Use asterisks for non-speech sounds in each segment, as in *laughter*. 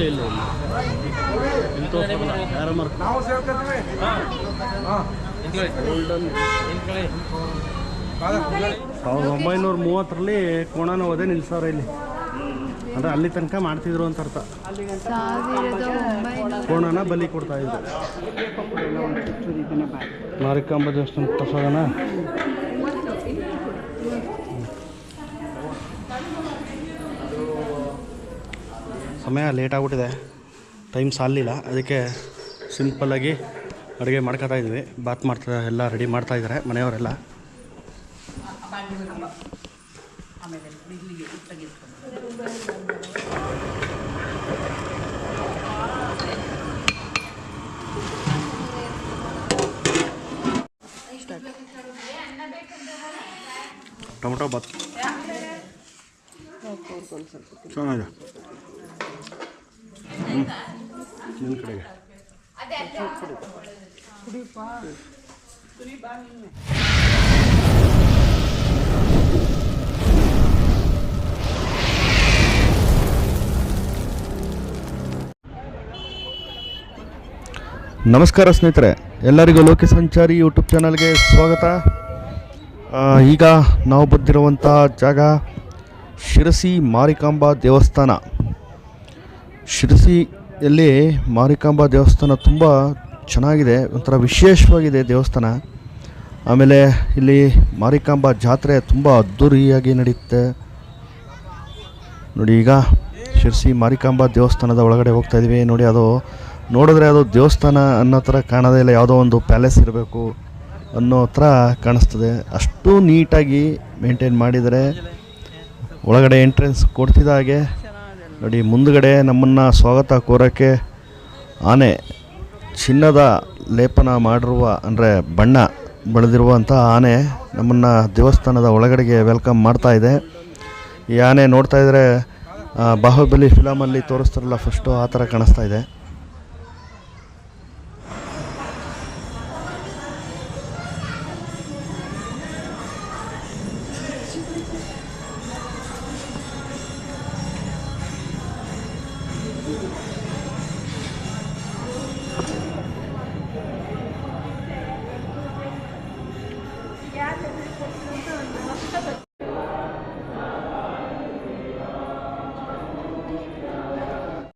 ಇಲ್ಲ ಇಲ್ಲ ಇಲ್ಲ. ಸಾವಿರದ ಒಂಬೈನೂರ ಮೂವತ್ತರಲ್ಲಿ ಕೋಣನ ಹೋದೆ ನಿಲ್ಸವ್ರ ಇಲ್ಲಿ. ಅಂದರೆ ಅಲ್ಲಿ ತನಕ ಮಾಡ್ತಿದ್ರು ಅಂತ ಅರ್ಥ. ಕೋಣನ ಬಲಿ ಕೊಡ್ತಾ ಇದ್ರು. ಮಾರಿಕಾಂಬ ದೇವಸ್ಥಾನ ತೋರ್ಸೋದನ ಸಮಯ ಲೇಟ್ ಆಗ್ಬಿಟ್ಟಿದೆ. ಟೈಮ್ ಸಾಲಿಲ್ಲ ಅದಕ್ಕೆ ಸಿಂಪಲ್ಲಾಗಿ ಅಡುಗೆ ಮಾಡ್ಕೊತಾ ಇದ್ವಿ. ಬಾತ್ ಮಾಡ್ತಾ ಎಲ್ಲ ರೆಡಿ ಮಾಡ್ತಾ ಇದ್ದಾರೆ ಮನೆಯವರೆಲ್ಲ. Tomato bath. ಚೆನ್ನಾಗಿದೆ. ನಿನ್ನ ನಮಸ್ಕಾರ ಸ್ನೇಹಿತರೆ, ಎಲ್ಲರಿಗೂ ಲೋಕ ಸಂಚಾರಿ ಯೂಟ್ಯೂಬ್ ಚಾನಲ್ಗೆ ಸ್ವಾಗತ. ಈಗ ನಾವು ಬಂದಿರುವಂಥ ಜಾಗ ಶಿರಸಿ ಮಾರಿಕಾಂಬಾ ದೇವಸ್ಥಾನ. ಶಿರಸಿಯಲ್ಲಿ ಮಾರಿಕಾಂಬಾ ದೇವಸ್ಥಾನ ತುಂಬ ಚೆನ್ನಾಗಿದೆ, ಒಂಥರ ವಿಶೇಷವಾಗಿದೆ ದೇವಸ್ಥಾನ. ಆಮೇಲೆ ಇಲ್ಲಿ ಮಾರಿಕಾಂಬಾ ಜಾತ್ರೆ ತುಂಬ ಅದ್ಧೂರಿಯಾಗಿ ನಡೆಯುತ್ತೆ. ನೋಡಿ ಈಗ ಶಿರಸಿ ಮಾರಿಕಾಂಬಾ ದೇವಸ್ಥಾನದ ಒಳಗಡೆ ಹೋಗ್ತಾ ಇದ್ದೀವಿ. ನೋಡಿ ಅದು, ನೋಡಿದ್ರೆ ಅದು ದೇವಸ್ಥಾನ ಅನ್ನೋ ಥರ ಕಾಣೋದೇ ಇಲ್ಲ, ಯಾವುದೋ ಒಂದು ಪ್ಯಾಲೇಸ್ ಇರಬೇಕು ಅನ್ನೋ ಥರ ಕಾಣಿಸ್ತದೆ. ಅಷ್ಟು ನೀಟಾಗಿ ಮೇಂಟೈನ್ ಮಾಡಿದರೆ ಒಳಗಡೆ ಎಂಟ್ರೆನ್ಸ್ ಕೊಡ್ತಿದ್ದ ಹಾಗೆ ನೋಡಿ, ಮುಂದುಗಡೆ ನಮ್ಮನ್ನು ಸ್ವಾಗತ ಕೋರೋಕ್ಕೆ ಆನೆ ಚಿನ್ನದ ಲೇಪನ ಮಾಡಿರುವ, ಅಂದರೆ ಬಣ್ಣ ಬೆಳೆದಿರುವಂಥ ಆನೆ ನಮ್ಮನ್ನು ದೇವಸ್ಥಾನದ ಒಳಗಡೆಗೆ ವೆಲ್ಕಮ್ ಮಾಡ್ತಾ ಇದೆ. ಈ ಆನೆ ನೋಡ್ತಾ ಇದ್ರೆ ಬಾಹುಬಲಿ ಫಿಲಮಲ್ಲಿ ತೋರಿಸ್ತಾರಲ್ಲ ಫಸ್ಟು ಆ ಥರ ಕಾಣಿಸ್ತಾ ಇದೆ.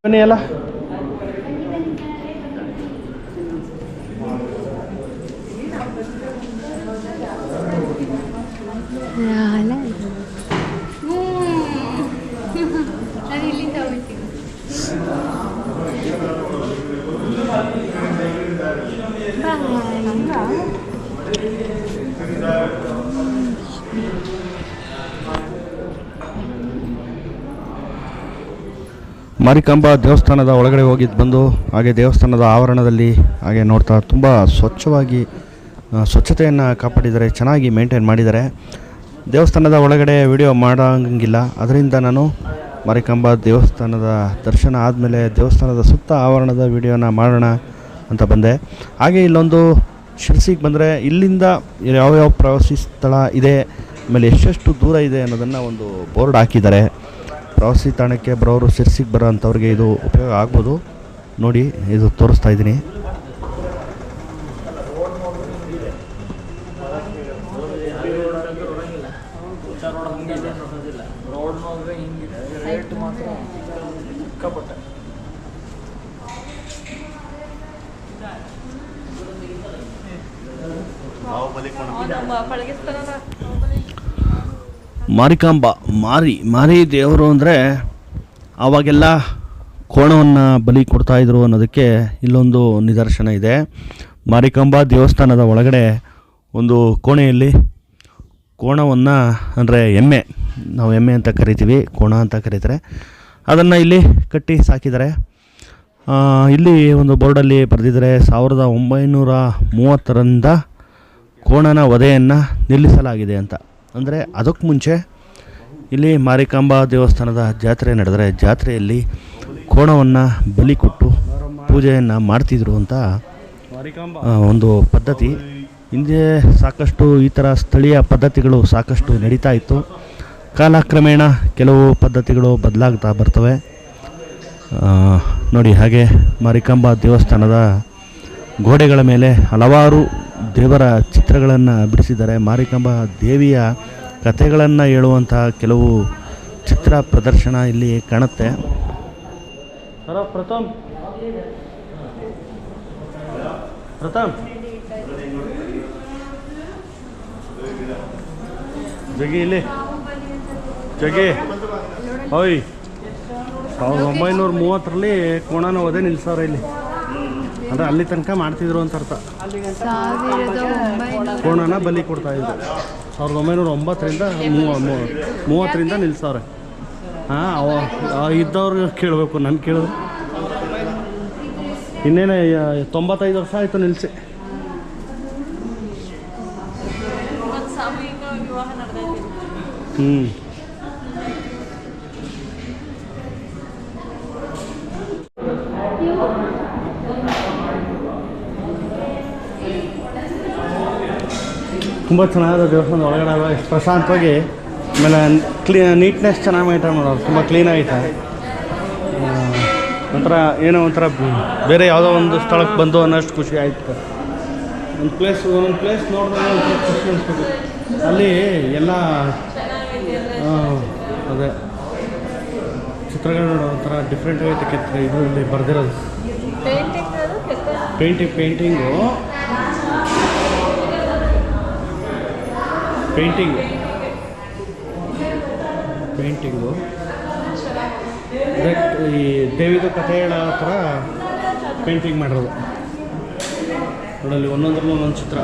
ಬನ್ನಿ ಅಲ್ಲ ಲಾಲ ನಾನು ಇಲ್ಲಿಂದ ಹೋಗ್ತೀನಿ ಮಾರಿಕಾಂಬಾ ದೇವಸ್ಥಾನದ ಒಳಗಡೆ ಹೋಗಿದ್ದು ಬಂದು, ಹಾಗೆ ದೇವಸ್ಥಾನದ ಆವರಣದಲ್ಲಿ ಹಾಗೆ ನೋಡ್ತಾ ತುಂಬ ಸ್ವಚ್ಛವಾಗಿ ಸ್ವಚ್ಛತೆಯನ್ನು ಕಾಪಾಡಿದ್ದಾರೆ ಚೆನ್ನಾಗಿ ಮೇಂಟೈನ್ ಮಾಡಿದ್ದಾರೆ ದೇವಸ್ಥಾನದ ಒಳಗಡೆ ವಿಡಿಯೋ ಮಾಡೋಂಗಿಲ್ಲ. ಅದರಿಂದ ನಾನು ಮಾರಿಕಾಂಬಾ ದೇವಸ್ಥಾನದ ದರ್ಶನ ಆದಮೇಲೆ ದೇವಸ್ಥಾನದ ಸುತ್ತ ಆವರಣದ ವಿಡಿಯೋನ ಮಾಡೋಣ ಅಂತ ಬಂದೆ. ಹಾಗೆ ಇಲ್ಲೊಂದು ಶಿರ್ಸಿಗೆ ಬಂದರೆ ಇಲ್ಲಿಂದ ಯಾವ್ಯಾವ ಪ್ರವಾಸಿ ಸ್ಥಳ ಇದೆ, ಆಮೇಲೆ ಎಷ್ಟೆಷ್ಟು ದೂರ ಇದೆ ಅನ್ನೋದನ್ನು ಒಂದು ಬೋರ್ಡ್ ಹಾಕಿದ್ದಾರೆ. ಪ್ರವಾಸಿ ತಾಣಕ್ಕೆ ಬರೋರು ಶಿರ್ಸಿಗೆ ಬರೋ ಅಂಥವ್ರಿಗೆ ಇದು ಉಪಯೋಗ ಆಗ್ಬೋದು. ನೋಡಿ ಇದು ತೋರಿಸ್ತಾ ಇದ್ದೀನಿ. ಮಾರಿಕಾಂಬ, ಮಾರಿ ಮಾರಿ ದೇವರು ಅಂದರೆ ಆವಾಗೆಲ್ಲ ಕೋಣವನ್ನು ಬಲಿ ಕೊಡ್ತಾಯಿದ್ರು ಅನ್ನೋದಕ್ಕೆ ಇಲ್ಲೊಂದು ನಿದರ್ಶನ ಇದೆ. ಮಾರಿಕಾಂಬ ದೇವಸ್ಥಾನದ ಒಳಗಡೆ ಒಂದು ಕೋಣೆಯಲ್ಲಿ ಕೋಣವನ್ನು ಅಂದರೆ ಎಮ್ಮೆ, ನಾವು ಎಮ್ಮೆ ಅಂತ ಕರಿತೀವಿ, ಕೋಣ ಅಂತ ಕರೀತಾರೆ. ಅದನ್ನು ಇಲ್ಲಿ ಕಟ್ಟಿ ಸಾಕಿದ್ದಾರೆ. ಇಲ್ಲಿ ಒಂದು ಬೋರ್ಡಲ್ಲಿ ಬರೆದಿದ್ದಾರೆ, ಸಾವಿರದ ಒಂಬೈನೂರ ಮೂವತ್ತರಿಂದ ಕೋಣನ ವಧೆಯನ್ನು ನಿಲ್ಲಿಸಲಾಗಿದೆ ಅಂತ. ಅಂದರೆ ಅದಕ್ಕೆ ಮುಂಚೆ ಇಲ್ಲಿ ಮಾರಿಕಾಂಬಾ ದೇವಸ್ಥಾನದ ಜಾತ್ರೆ ನಡೆದರೆ ಜಾತ್ರೆಯಲ್ಲಿ ಕೋಣವನ್ನು ಬಲಿ ಕೊಟ್ಟು ಪೂಜೆಯನ್ನು ಮಾಡ್ತಿದ್ರು ಅಂತ ಒಂದು ಪದ್ಧತಿ. ಹಿಂದೆ ಸಾಕಷ್ಟು ಈ ಥರ ಸ್ಥಳೀಯ ಪದ್ಧತಿಗಳು ಸಾಕಷ್ಟು ನಡೀತಾ ಇತ್ತು. ಕಾಲಕ್ರಮೇಣ ಕೆಲವು ಪದ್ಧತಿಗಳು ಬದಲಾಗ್ತಾ ಬರ್ತವೆ. ನೋಡಿ, ಹಾಗೆ ಮಾರಿಕಾಂಬಾ ದೇವಸ್ಥಾನದ ಗೋಡೆಗಳ ಮೇಲೆ ಹಲವಾರು ದೇವರ ಚಿತ್ರಗಳನ್ನು ಬಿಡಿಸಿದ್ದಾರೆ. ಮಾರಿಕಾಂಬಾ ದೇವಿಯ ಕಥೆಗಳನ್ನು ಹೇಳುವಂತಹ ಕೆಲವು ಚಿತ್ರ ಪ್ರದರ್ಶನ ಇಲ್ಲಿ ಕಾಣುತ್ತೆ. ಪ್ರಥಮ್ ಪ್ರಥಮ್. ಜಗಿ ಇಲ್ಲಿ. ಜಗಿ ಓಯ್ ಸಾವಿರದ ಒಂಬೈನೂರ ಮೂವತ್ತರಲ್ಲಿ ಕೋಣನ ಓದೇ ನಿಲ್ಸವ್ರೆ ಇಲ್ಲಿ. ಅಂದರೆ ಅಲ್ಲಿ ತನಕ ಮಾಡ್ತಿದ್ರು ಅಂತ ಅರ್ಥ. ಕೋಣನ ಬಲಿ ಕೊಡ್ತಾ ಇದ್ರು. ಸಾವಿರದ ಒಂಬೈನೂರ ಒಂಬತ್ತರಿಂದ ಮೂವತ್ತರಿಂದ ನಿಲ್ಸವ್ರೆ. ಹಾಂ, ಅವ ಆ ಇದ್ದವ್ರು ಕೇಳಬೇಕು, ನಾನು ಕೇಳಿದ್ರು. ಇನ್ನೇನು ತೊಂಬತ್ತೈದು ವರ್ಷ ಆಯಿತು ನಿಲ್ಸಿ. ಹ್ಞೂ ತುಂಬ ಚೆನ್ನಾಗಿದೆ ದೇವಸ್ಥಾನದ ಒಳಗಡೆ ಎಷ್ಟು ಪ್ರಶಾಂತವಾಗಿ ಆಮೇಲೆ ಕ್ಲೀ ನೀಟ್ನೆಸ್ ಚೆನ್ನಾಗಿ ಮೇಂಟೈನ್ ಮಾಡೋರು ತುಂಬ ಕ್ಲೀನಾಗೈತೆ ಒಂಥರ ಏನೋ ಒಂಥರ ಬೇರೆ ಯಾವುದೋ ಒಂದು ಸ್ಥಳಕ್ಕೆ ಬಂದು ಅನ್ನೋಷ್ಟು ಖುಷಿ ಆಯಿತು. ಒಂದು ಪ್ಲೇಸ್ ಒಂದೊಂದು ಪ್ಲೇಸ್ ನೋಡಿದಾಗ ಒಂಥರ ಖುಷಿ ಅನಿಸ್ಬೇಕು ಅಲ್ಲಿ ಎಲ್ಲ ಅದೇ ಚಿತ್ರಗಳು ನೋಡೋ ಒಂಥರ ಡಿಫ್ರೆಂಟ್ ಆಗೈತೆ ಕೆತ್ತ ಇಲ್ಲಿ ಬರೆದಿರೋದು. Painting painting painting. ಪೇಂಟಿಂಗು. ಅದೇ ಈ ದೇವಿದು ಕಥೆ ಹೇಳೋ ಥರ ಪೇಂಟಿಂಗ್ ಮಾಡಿರೋದು. ನೋಡಲ್ಲಿ ಒಂದೊಂದ್ರಲ್ಲೂ ಒಂದೊಂದು ಚಿತ್ರ.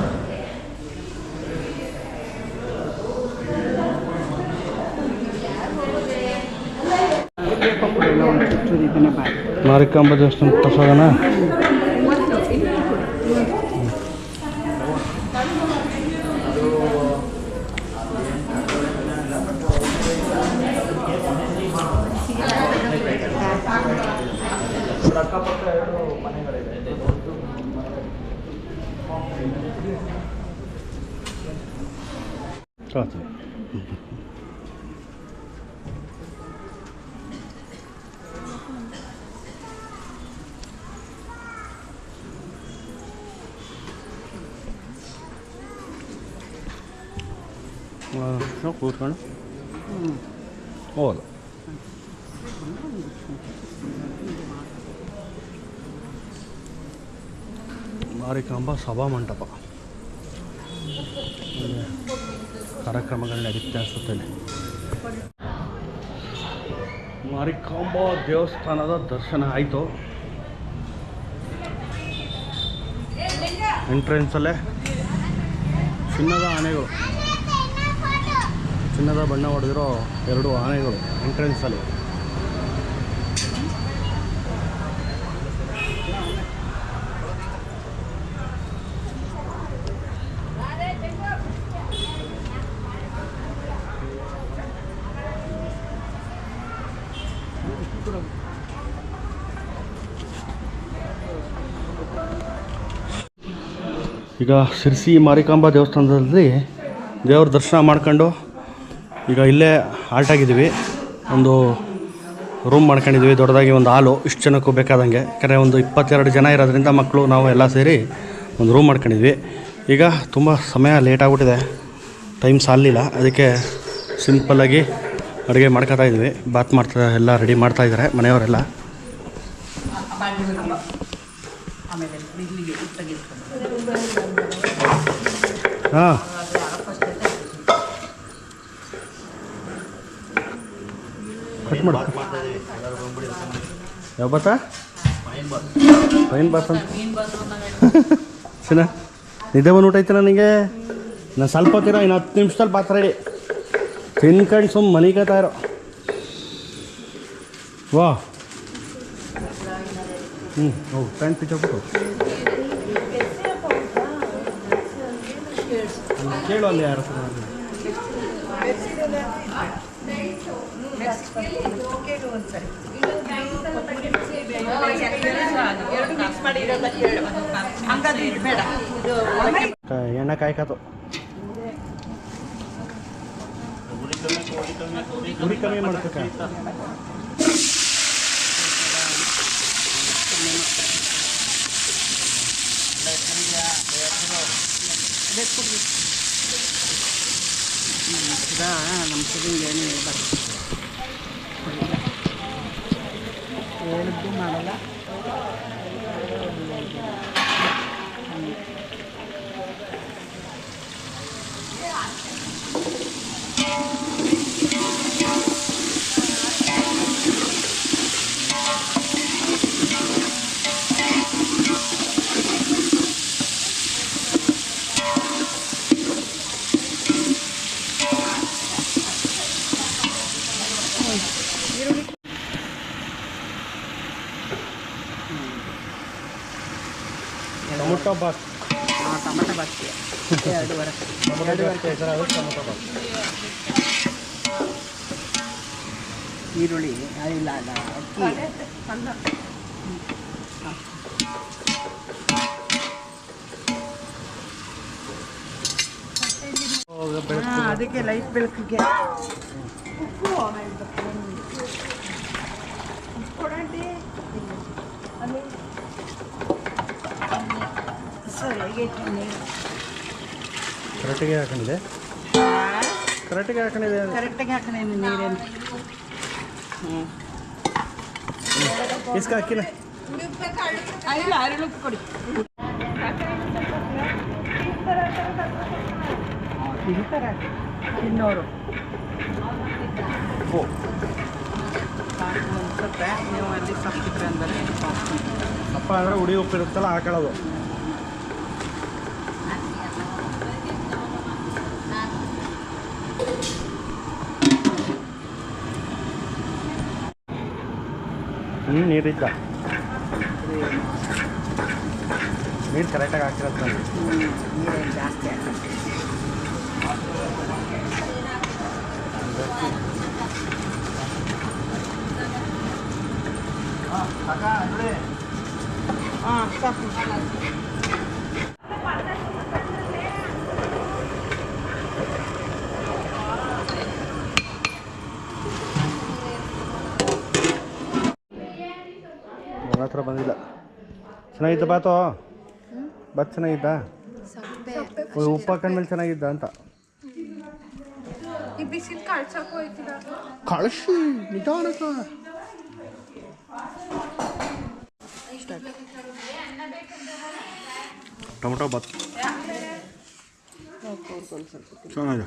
ಮಾರಿಕಾಂಬ ದೇವಸ್ಥಾನ ಪ್ರಸಾದನ? ಕೂತ್ಕೊಂಡು. ಹೌದು ಮಾರಿಕಾಂಬ ಸಭಾ ಮಂಟಪ. ಕಾರ್ಯಕ್ರಮಗಳ ನಡೀತಾ ಅನಿಸುತ್ತೆ ಮಾರಿಕಾಂಬ ದೇವಸ್ಥಾನದ ದರ್ಶನ ಆಯಿತು. ಎಂಟ್ರೆನ್ಸಲ್ಲೇ ಚಿನ್ನದ ಆನೆಗಳು. ಚಿನ್ನದ ಬಣ್ಣ ಹೊಡೆದಿರೋ ಎರಡು ಆನೆಗಳು ಎಂಟ್ರೆನ್ಸಲ್ಲಿ. ಈಗ ಶಿರ್ಸಿ ಮಾರಿಕಾಂಬಾ ದೇವಸ್ಥಾನದಲ್ಲಿ ದೇವ್ರ ದರ್ಶನ ಮಾಡ್ಕೊಂಡು ಈಗ ಇಲ್ಲೇ ಆಲ್ಟ್ ಆಗಿದ್ದೀವಿ. ಒಂದು ರೂಮ್ ಮಾಡ್ಕೊಂಡಿದ್ವಿ ದೊಡ್ಡದಾಗಿ ಒಂದು ಹಾಲು ಇಷ್ಟು ಜನಕ್ಕೂ ಬೇಕಾದಂಗೆ. ಯಾಕಂದರೆ ಒಂದು ಇಪ್ಪತ್ತೆರಡು ಜನ ಇರೋದ್ರಿಂದ ಮಕ್ಕಳು ನಾವು ಎಲ್ಲ ಸೇರಿ ಒಂದು ರೂಮ್ ಮಾಡ್ಕೊಂಡಿದ್ವಿ. ಈಗ ತುಂಬ ಸಮಯ ಲೇಟ್ ಆಗಿಬಿಟ್ಟಿದೆ. ಟೈಮ್ ಸಾಲಿಲ್ಲ ಅದಕ್ಕೆ ಸಿಂಪಲ್ಲಾಗಿ ಅಡುಗೆ ಮಾಡ್ಕೊತಾ ಇದ್ವಿ. ಬಾತ್ ಮಾಡ್ತಾ, ಎಲ್ಲ ರೆಡಿ ಮಾಡ್ತಾ ಇದ್ದಾರೆ ಮನೆಯವರೆಲ್ಲ. ಹಾಂ. ಕಟ್ ಮಾಡು. ಯಾವ ಬಾತ? ಪೈನ್ ಬಾತ್ ಅಂತ. *laughs* ಸಿನ, ನಿದ್ದೆ ಬಂದ್ಬಿಟ್ಟೈತೆ ನನಗೆ? ನಾನು ಸ್ವಲ್ಪ ಹೊತ್ತಿರ ಇನ್ನು ಹತ್ತು ನಿಮಿಷದಲ್ಲಿ ಬಾತ್ ರೆಡಿ ತಿನ್ಕೊಂಡು ಸುಮ್ಮ ಮಲಿಕತಾ ಇರೋ. ವಾ. ಹ್ಞೂ ಹೌದು ಪ್ಯಾಂಟ್ ಪಿಚ್ ಹಾಕ್ಬಿಟ್ಟು. ಕೇಳು ಅಲ್ಲಿ ಯಾರ ಹತ್ರ ನಾನು. ಎರಡು ಮಿಕ್ಸ್ ಮಾಡಿ ಇರೋದನ್ನ ಹೇಳು ನಮ್ಮ ಸಿಗಿಂಗ್ ಏನು ಹೇಳಿದ್ದು ಮಾಡಲ್ಲ ಟೊಮೊಟೊ ಎರಡೂವರೆ ಹೆಸರಾದ್ರೆ ಟೊಮೊಟೊ ಬಾತ್ ಈರುಳ್ಳಿ ಇಲ್ಲ ಅಲ್ಲ ಅಕ್ಕಿ ಅದಕ್ಕೆ ಲೈಟ್ ಬೆಳಕಿಗೆ ಸರಿ ಹೇಗೆ ಕರೆಕ್ಟಿಗೆ ಹಾಕೊಂಡಿದೆ? ಕರೆಕ್ಟಿಗೆ ಹಾಕೊಂಡಿದೆ ಕರೆಕ್ಟಾಗಿ ಹಾಕೋಣ ನೀರೇನು ಹ್ಞೂ ಇಸ್ಕ ಹಾಕಿಲ್ಲ ಇಲ್ಲ ಕೊಡಿ. ತಿಂತಾರೆ ತಿನ್ನೋರು ನೀವು ಅಲ್ಲಿ ಸಪ್ಪಿದ್ರೆ ಅಂದರೆ ಅಪ್ಪ ಅಂದರೆ ಉಡಿ ಉಪ್ಪಿರುತ್ತಲ್ಲ ಹಾಕೊಳ್ಳೋದು ಹ್ಞೂ ನೀರಿದ್ದ ನೀರು ಕರೆಕ್ಟಾಗಿ ಹಾಕಿರತ್ತೆ ನೀರೇನು ಜಾಸ್ತಿ ಚೆನ್ನಾಗಿದ್ದ ಬಾತು? ಬಾತ್ ಚೆನ್ನಾಗಿದ್ದ? ಉಪ್ಪು ಹಾಕೊಂಡ್ಮೇಲೆ ಚೆನ್ನಾಗಿದ್ದ ಅಂತ. ಕಳಿಸಿ ನಿಧಾನಕ. Tomato bath. ಚೆನ್ನಾಗಿದೆ.